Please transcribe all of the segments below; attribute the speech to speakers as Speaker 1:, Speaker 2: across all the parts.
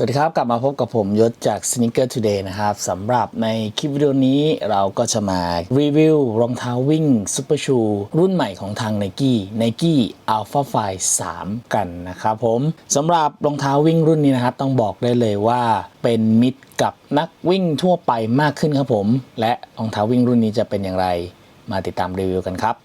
Speaker 1: สวัสดีครับ กลับมาพบกับผมยศจาก Sneaker Today นะครับสำหรับในคลิปวิดีโอนี้เราก็จะมารีวิวรองเท้าวิ่ง Super Shoe รุ่นใหม่ของทาง Nike Nike Alpha Fly 3กันนะครับผมสำหรับรองเท้าวิ่งรุ่นนี้นะครับ ต้องบอกได้เลยว่าเป็นมิตรกับนักวิ่งทั่วไปมากขึ้นครับผม และรองเท้าวิ่งรุ่นนี้จะเป็นอย่างไร มาติดตามรีวิวกันครับ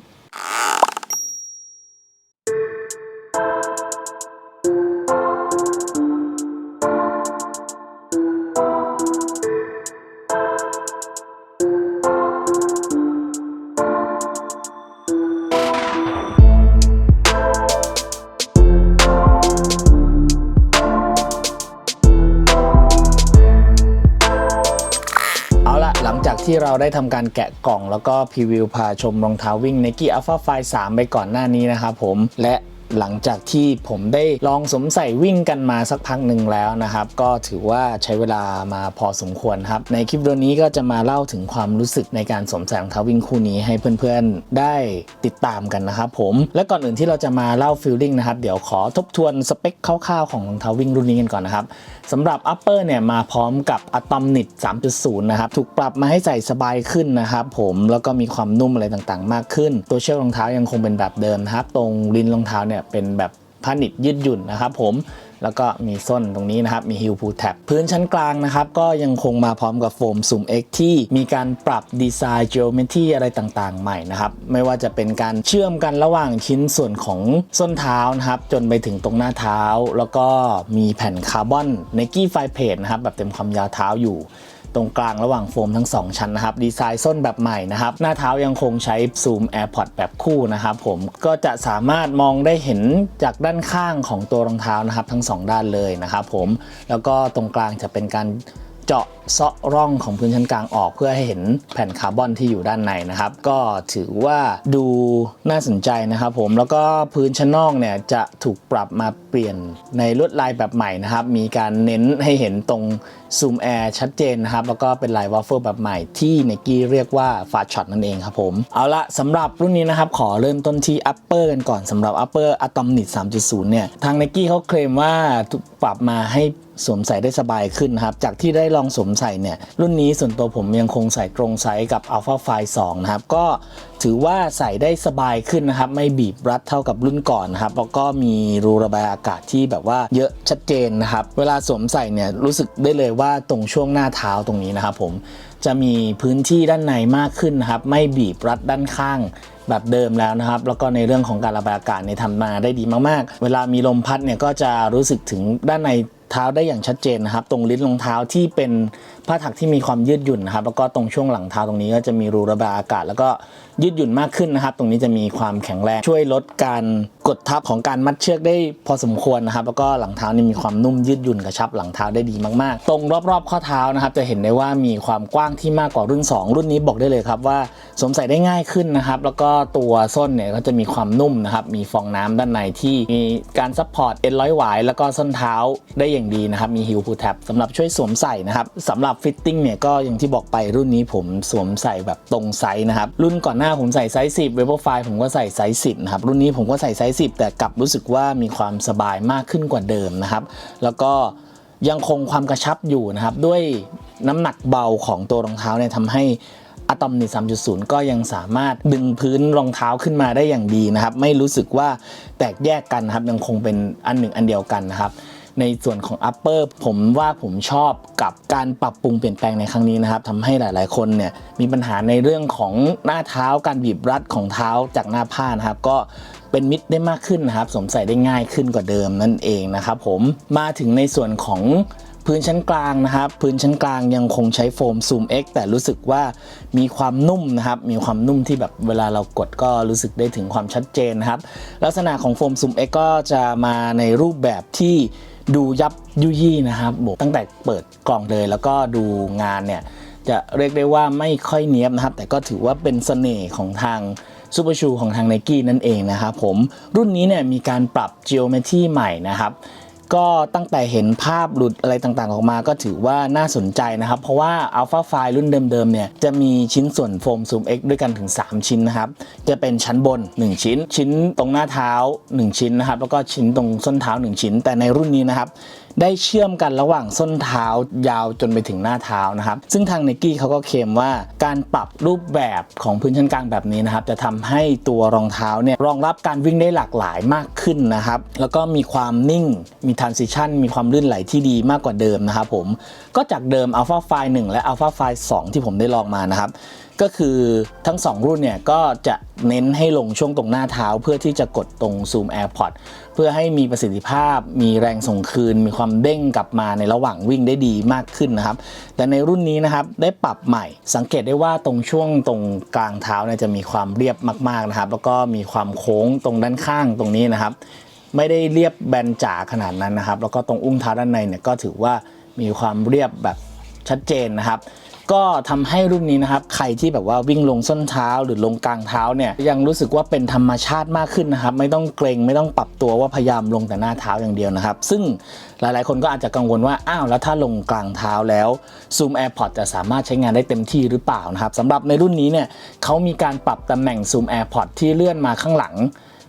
Speaker 1: ที่เราได้ทำการแกะกล่องแล้วก็พรีวิวพาชมรองเท้าวิ่ง Nike Alpha Fly 3 ไปก่อนหน้านี้นะครับผมและ หลังจากที่ผมได้ลองสวมใส่วิ่งกันมาสักพักหนึ่งแล้วนะครับ ก็ถือว่าใช้เวลามาพอสมควรครับ ในคลิปวิดีโอนี้ก็จะมาเล่าถึงความรู้สึกในการสวมใส่รองเท้าวิ่งคู่นี้ให้เพื่อนๆได้ติดตามกันนะครับผมและก่อนอื่นที่เราจะมาเล่าฟิลลิ่งนะครับเดี๋ยวขอทบทวนสเปคคร่าวๆของรองเท้าวิ่งรุ่นนี้กันก่อนนะครับสำหรับ Upper เนี่ยมาพร้อมกับ Atom Knit 3.0 นะครับถูกปรับมาให้ใส่สบายขึ้นนะครับผมแล้วก็มีความนุ่มอะไรต่างๆ มากขึ้น ตัวเชือกรองเท้ายังคงเป็นแบบเดิมนะครับตรงลินรองเท้าเนี่ยเป็นแบบผ้าหนิบยืดหยุ่นนะครับผมแล้วก็มีส้นตรงนี้นะครับ มีฮิลพูแท็บพื้นชั้นกลางนะครับ ก็ยังคงมาพร้อมกับโฟมซูม X ที่มีการปรับดีไซน์ geometry อะไรต่างๆ ใหม่นะครับ ไม่ว่าจะเป็นการเชื่อมกันระหว่างชิ้นส่วนของส้นเท้านะครับ จนไปถึงตรงหน้าเท้า แล้วก็มีแผ่นคาร์บอน Nike f i p a d นะครับ แบบเต็มความยาวเท้าอยู่ ตรงกลางระหว่างโฟมทั้ง 2 ชั้นนะครับ ดีไซน์ส้นแบบใหม่นะครับ หน้าเท้ายังคงใช้ซูม AirPod แบบคู่นะครับผมก็จะสามารถมองได้เห็นจากด้านข้างของตัวรองเท้านะครับ ทั้ง 2 ด้านเลยนะครับผมแล้วก็ตรงกลางจะเป็นการ เจาะเซาะร่องของพื้นชั้นกลางออกเพื่อให้เห็นแผ่นคาร์บอนที่อยู่ด้านในนะครับ ก็ถือว่าดูน่าสนใจนะครับผมแล้วก็พื้นชั้นนอกเนี่ยจะถูกปรับมาเปลี่ยนในลวดลายแบบใหม่นะครับ มีการเน้นให้เห็นตรงซูมแอร์ชัดเจนนะครับ แล้วก็เป็นลายวอฟเฟิลแบบใหม่ที่ n นกี้เรียกว่าฟาช็อตนั่นเองครับผม เอาละสำหรับรุ่นนี้นะครับ ขอเริ่มต้นที่ Upper กันก่อนสำหรับ Upper Atom Knit 3.0 เนี่ย ทาง n นกี้เขาเคลมว่าปรับมาให้สวมใส่ได้สบายขึ้นนะครับ จากที่ได้ลองสวมใส่เนี่ย รุ่นนี้ส่วนตัวผมยังคงใส่ตรงไซส์กับ Alpha Fly 2นะครับ ก็ถือว่าใส่ได้สบายขึ้นนะครับ ไม่บีบรัดเท่ากับรุ่นก่อนนะครับ แล้วก็มีรูระบายอากาศที่แบบว่าเยอะชัดเจนนะครับ เวลาสวมใส่เนี่ยรู้สึกได้เลยว่าตรงช่วงหน้าเท้าตรงนี้นะครับผมจะมีพื้นที่ด้านในมากขึ้นนะครับ ไม่บีบรัดด้านข้างแบบเดิมแล้วนะครับ แล้วก็ในเรื่องของการระบายอากาศเนี่ยทำมาได้ดีมากๆ เวลามีลมพัดเนี่ยก็จะรู้สึกถึงด้านใน เท้าได้อย่างชัดเจนนะครับ ตรงลิ้นรองเท้าที่เป็นผ้าถักที่มีความยืดหยุ่นนะครับ แล้วก็ตรงช่วงหลังเท้าตรงนี้ก็จะมีรูระบายอากาศ แล้วก็ยืดหยุ่นมากขึ้นนะครับ ตรงนี้จะมีความแข็งแรงช่วยลดการกดทับของการมัดเชือกได้พอสมควรนะครับ แล้วก็หลังเท้านี่มีความนุ่มยืดหยุ่นกระชับหลังเท้าได้ดีมากๆ ตรงรอบๆ ข้อเท้านะครับ จะเห็นได้ว่ามีความกว้างที่มากกว่ารุ่น 2 รุ่นนี้บอกได้เลยครับว่าสวมใส่ได้ง่ายขึ้นนะครับ แล้วก็ตัวส้นเนี่ยก็จะมีความนุ่มนะครับ มีฟองน้ำด้านในที่มีการซัพพอร์ตเอ็นร้อยหวายแล้วก็ส้นเท้าได้อย่างดีนะครับ มีฮิลพูแท็บสำหรับช่วยสวมใส่นะครับสำหรับฟิตติ้งเนี่ยก็อย่างที่บอกไปรุ่นนี้ผมสวมใส่แบบตรงไซส์นะครับ รุ่นก่อนหน้าผมใส่ไซส์10 w e b e r f i ผมก็ใส่ไซส์10นะครับรุ่นนี้ผมก็ใส่ไซส์10 แต่กลับรู้สึกว่ามีความสบายมากขึ้นกว่าเดิมนะครับ แล้วก็ยังคงความกระชับอยู่นะครับด้วยน้ำหนักเบาของตัวรองเท้าเนี่ยทำให้อะตอมใน3.0 ก็ยังสามารถดึงพื้นรองเท้าขึ้นมาได้อย่างดีนะครับ ไม่รู้สึกว่าแตกแยกกันนะครับ ยังคงเป็นอันหนึ่งอันเดียวกันนะครับ ในส่วนของ upper ผมว่าผมชอบกับการปรับปรุงเปลี่ยนแปลงในครั้งนี้นะครับทำให้หลาย ๆ คนเนี่ยมีปัญหาในเรื่องของหน้าเท้าการบีบรัดของเท้าจากหน้าผ้านะครับ ก็เป็นมิดได้มากขึ้นนะครับสวมใส่ได้ง่ายขึ้นกว่าเดิมนั่นเองนะครับผมมาถึงในส่วนของ พื้นชั้นกลางนะครับ พื้นชั้นกลางยังคงใช้โฟมซูม X แต่รู้สึกว่ามีความนุ่มนะครับ มีความนุ่มที่แบบเวลาเรากดก็รู้สึกได้ถึงความชัดเจนนะครับ ลักษณะของโฟมซูม X ก็จะมาในรูปแบบที่ดูยับยุยี่นะครับตั้งแต่เปิดกล่องเลยแล้วก็ดูงานเนี่ยจะเรียกได้ว่าไม่ค่อยเนี้ยบนะครับ แต่ก็ถือว่าเป็นเสน่ห์ของทางซูเปอร์ชูของทาง n นกี้นั่นเองนะครับผมรุ่นนี้เนี่ยมีการปรับ geometry ใหม่นะครับ ก็ตั้งแต่เห็นภาพหลุดอะไรต่างๆ ออกมาก็ถือว่าน่าสนใจนะครับ เพราะว่า Alpha f i รุ่นเดิมๆเนี่ยจะมีชิ้นส่วนโฟมซูม X ด้วยกันถึง 3 ชิ้นนะครับ จะเป็นชั้นบน 1 ชิ้น ชิ้นตรงหน้าเท้า 1 ชิ้นนะครับ แล้วก็ชิ้นตรงส้นเท้า 1 ชิ้น แต่ในรุ่นนี้นะครับ ได้เชื่อมกันระหว่างส้นเท้ายาวจนไปถึงหน้าเท้านะครับ ซึ่งทาง n นกี้เขาก็เคลมว่าการปรับรูปแบบของพื้นชั้นกลางแบบนี้นะครับจะทำให้ตัวรองเท้าเนี่ยรองรับการวิ่งได้หลากหลายมากขึ้นนะครับ แล้วก็มีความนิ่งมี transition มีความลื่นไหลที่ดีมากกว่าเดิมนะครับผมก็จากเดิม Alpha f i 1 และ Alpha f i 2ที่ผมได้ลองมานะครับ ก็คือทั้ง 2 รุ่นเนี่ยก็จะเน้นให้ลงช่วงตรงหน้าเท้า เพื่อที่จะกดตรง Zoom AirPod เพื่อให้มีประสิทธิภาพ มีแรงส่งคืน มีความเด้งกลับมาในระหว่างวิ่งได้ดีมากขึ้นนะครับ แต่ในรุ่นนี้นะครับได้ปรับใหม่ สังเกตได้ว่าตรงช่วงตรงกลางเท้าเนี่ยจะมีความเรียบมากๆนะครับ แล้วก็มีความโค้งตรงด้านข้างตรงนี้นะครับ ไม่ได้เรียบแบนจ๋าขนาดนั้นนะครับ แล้วก็ตรงอุ้งเท้าด้านในเนี่ยก็ถือว่ามีความเรียบแบบชัดเจนนะครับ ก็ทำให้รุ่นนี้นะครับ ใครที่แบบว่าวิ่งลงส้นเท้าหรือลงกลางเท้าเนี่ยยังรู้สึกว่าเป็นธรรมชาติมากขึ้นนะครับ ไม่ต้องเกรงไม่ต้องปรับตัวว่าพยายามลงแต่หน้าเท้าอย่างเดียวนะครับ ซึ่งหลายๆ คนก็อาจจะกังวลว่าอ้าวแล้วถ้าลงกลางเท้าแล้ว Zoom AirPod จะสามารถใช้งานได้เต็มที่หรือเปล่านะครับสำหรับในรุ่นนี้เนี่ยเขามีการปรับตำแหน่ง Zoom AirPod ที่เลื่อนมาข้างหลัง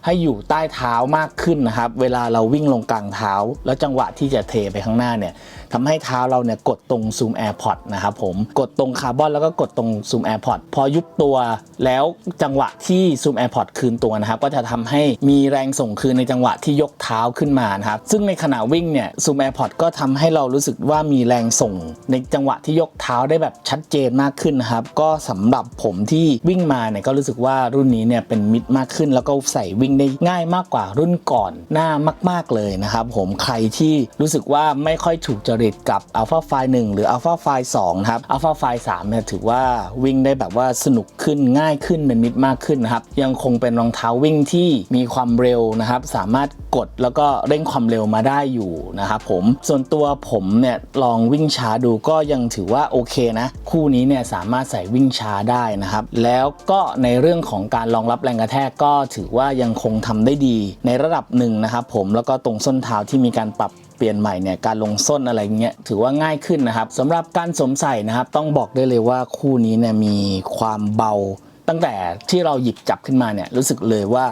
Speaker 1: ให้อยู่ใต้เท้ามากขึ้นนะครับ เวลาเราวิ่งลงกลางเท้า แล้วจังหวะที่จะเทไปข้างหน้าเนี่ย ทำให้เท้าเราเนี่ยกดตรง Zoom AirPod นะครับผมกดตรงคาร์บอนแล้วก็กดตรง Zoom AirPod พอยุบตัวแล้วจังหวะที่ Zoom AirPod คืนตัวนะครับก็จะทำให้มีแรงส่งคืนในจังหวะที่ยกเท้าขึ้นมานะครับซึ่งในขณะวิ่งเนี่ย Zoom AirPod ก็ทำให้เรารู้สึกว่ามีแรงส่ง ในจังหวะที่ยกเท้าได้แบบชัดเจนมากขึ้นนะครับก็สำหรับผมที่วิ่งมาเนี่ยก็รู้สึกว่ารุ่นนี้เนี่ยเป็นมิดมากขึ้น แล้วก็ใส่วิ่งได้ง่ายมากกว่ารุ่นก่อนหน้ามาก ๆเลยนะครับผมใครที่รู้สึกว่าไม่ค่อยถูกจริตกับ Alpha f i 1หรือ Alpha f i 2นะครับ Alpha f i 3เนี่ยถือว่าวิ่งได้แบบว่าสนุกขึ้นง่ายขึ้นเป็นมิดมากขึ้นนะครับ ยังคงเป็นรองเท้าวิ่งที่มีความเร็วนะครับ สามารถกดแล้วก็เร่งความเร็วมาได้อยู่นะครับผมส่วนตัวผมเนี่ยลองวิ่งช้าดูก็ยังถือว่าโอเคนะ คู่นี้เนี่ยสามารถใส่วิ่งช้าได้นะครับ แล้วก็ในเรื่องของการรองรับแรงกระแทกก็ถือว่ายังคงทำได้ดีในระดับหนึ่งนะครับผมแล้วก็ตรงส้นเท้าที่มีการปรับ เปลี่ยนใหม่เนี่ยการลงส้นอะไรเงี้ยถือว่าง่ายขึ้นนะครับสำหรับการสวมใส่นะครับ ต้องบอกได้เลยว่าคู่นี้เนี่ยมีความเบา ตั้งแต่ที่เราหยิบจับขึ้นมาเนี่ยรู้สึกเลยว่า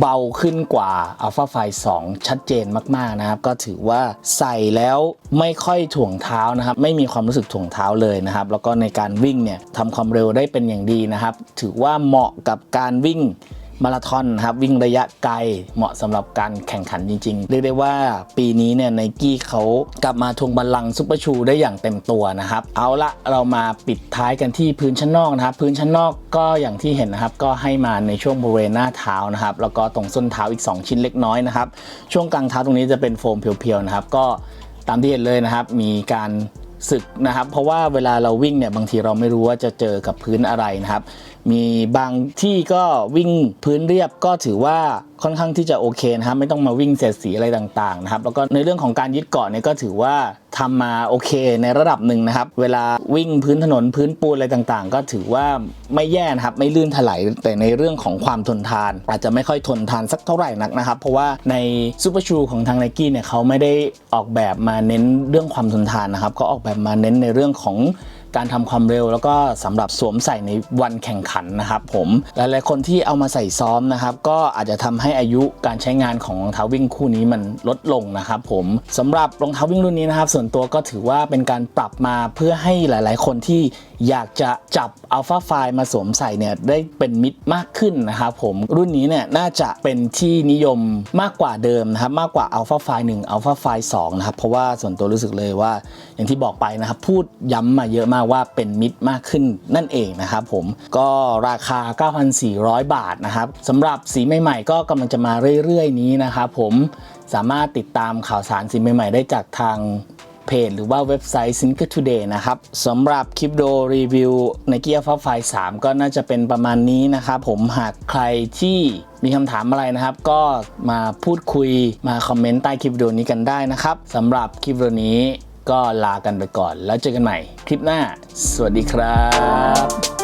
Speaker 1: เบาขึ้นกว่า Alpha f i 2 ชัดเจนมาก ๆ นะครับ ก็ถือว่าใส่แล้วไม่ค่อยถ่วงเท้านะครับ ไม่มีความรู้สึกถ่วงเท้าเลยนะครับ แล้วก็ในการวิ่งเนี่ยทำความเร็วได้เป็นอย่างดีนะครับ ถือว่าเหมาะกับการวิ่ง มาราธอนครับวิ่งระยะไกลเหมาะสำหรับการแข่งขันจริงๆ เรียกได้ว่าปีนี้เนี่ยไนกี้เขากลับมาทวงบัลลังก์ซุปเปอร์ชูได้อย่างเต็มตัวนะครับ เอาละเรามาปิดท้ายกันที่พื้นชั้นนอกนะครับ พื้นชั้นนอกก็อย่างที่เห็นนะครับ ก็ให้มาในช่วงบริเวณหน้าเท้านะครับ แล้วก็ตรงส้นเท้าอีก 2 ชิ้นเล็กน้อยนะครับ ช่วงกลางเท้าตรงนี้จะเป็นโฟมเพียวๆนะครับ ก็ตามที่เห็นเลยนะครับ มีการ ศึกนะครับ เพราะว่าเวลาเราวิ่งเนี่ยบางทีเราไม่รู้ว่าจะเจอกับพื้นอะไรนะครับ มีบางที่ก็วิ่งพื้นเรียบก็ถือว่า ค่อนข้างที่จะโอเคนะครับไม่ต้องมาวิ่งเสียดสีอะไรต่างๆนะครับแล้วก็ในเรื่องของการยึดเกาะเนี่ยก็ถือว่าทำมาโอเคในระดับหนึ่งนะครับ เวลาวิ่งพื้นถนนพื้นปูนอะไรต่างๆ ก็ถือว่าไม่แย่นะครับ ไม่ลื่นถลายแต่ในเรื่องของความทนทาน อาจจะไม่ค่อยทนทานสักเท่าไหร่นักนะครับ เพราะว่าในซูเปอร์ชูของทางไนกี้เนี่ยเขาไม่ได้ออกแบบมาเน้นเรื่องความทนทานนะครับเขาออกแบบมาเน้นในเรื่องของ การทำความเร็ว แล้วก็สำหรับสวมใส่ในวันแข่งขันนะครับผมหลายๆคนที่เอามาใส่ซ้อมนะครับก็อาจจะทำให้อายุการใช้งานของรองเท้าวิ่งคู่นี้มันลดลงนะครับผมสำหรับรองเท้าวิ่งรุ่นนี้นะครับ ส่วนตัวก็ถือว่าเป็นการปรับมาเพื่อให้หลาย ๆ คนที่อยากจะจับ Alpha f i มาสวมใส่เนี่ยได้เป็นมิตรมากขึ้นนะครับผมรุ่นนี้เนี่ยน่าจะเป็นที่นิยมมากกว่าเดิมนะครับมากกว่า Alpha f i 1 Alpha f i 2นะครับเพราะว่าส่วนตัวรู้สึกเลยว่า อย่างที่บอกไปนะครับ พูดย้ำมาเยอะมากว่าเป็นมิตรมากขึ้นนั่นเองนะครับผมก็ราคา 9,400 บาทนะครับสำหรับสีใหม่ๆ ก็กำลังจะมาเรื่อยๆ นี้นะครับผมสามารถติดตามข่าวสารสีใหม่ๆ ได้จากทางเพจหรือว่าเว็บไซต์ Sinker Today นะครับสำหรับคลิปโดรีวิวในเกียร์ฟ้าไฟ3ก็น่าจะเป็นประมาณนี้นะครับผมหากใครที่มีคำถามอะไรนะครับ ก็มาพูดคุยมาคอมเมนต์ใต้คลิปวิดีโอนี้กันได้นะครับสำหรับคลิปวิดีโอนี้ ก็ลากันไปก่อน แล้วเจอกันใหม่คลิปหน้า สวัสดีครับ